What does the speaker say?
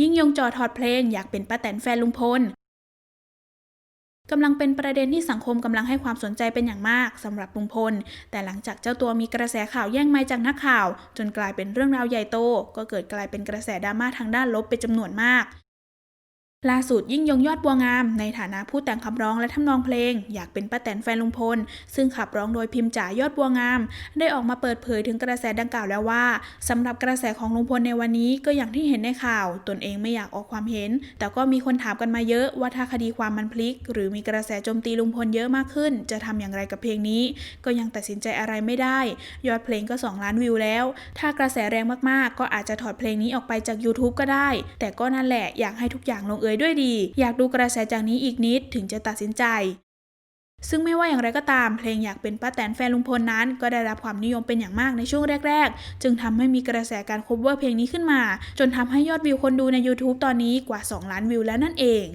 ยิ่งยงจอถอดเพลงอยากเป็นป้าแตนแฟนลุงพลกำลังเป็นประเด็นที่สังคมกำลังให้ความสนใจเป็นอย่างมากสำหรับลุงพล แต่หลังจากเจ้าตัวมีกระแสข่าวแย่งไม้จากนักข่าว จนกลายเป็นเรื่องราวใหญ่โต ก็เกิดกลายเป็นกระแสดราม่าทางด้านลบเป็นจำนวนมาก ล่าสุดยิ่งยงยอดบัวงาม ในฐานะผู้แต่งคำร้องและทำนองเพลง อยากเป็นป้าแตนแฟนลุงพล ซึ่งขับร้องโดยพิมพ์จ๋ายอดบัวงาม ได้ออกมาเปิดเผยถึงกระแสดังกล่าวแล้วว่าสำหรับกระแสของลุงพลในวันนี้ก็อย่างที่เห็นในข่าว ตนเองไม่อยากออกความเห็น แต่ก็มีคนถามกันมาเยอะว่าถ้าคดีความมันพลิก หรือมีกระแสโจมตีลุงพลเยอะมากขึ้น จะทำอย่างไรกับเพลงนี้ ก็ยังตัดสินใจอะไรไม่ได้ ยอดเพลงก็ 2 ล้านวิวแล้ว ถ้ากระแสแรงมากๆ ก็อาจจะถอดเพลงนี้ออกไปจาก YouTube ก็ได้ แต่ก็นั่นแหละอยากให้ทุกอย่างลงเอยด้วยดี อยากดูกระแสจากนี้อีกนิดถึงจะตัดสินใจ ซึ่งไม่ว่าอย่างไรก็ตาม เพลงอยากเป็นป้าแตนแฟนลุงพลนั้น ก็ได้รับความนิยมเป็นอย่างมากในช่วงแรก ๆ จึงทำให้มีกระแสการคบเวอร์เพลงนี้ขึ้นมา จนทำให้ยอดวิวคนดูใน YouTube ตอนนี้กว่า 2 ล้านวิวแล้วนั่นเอง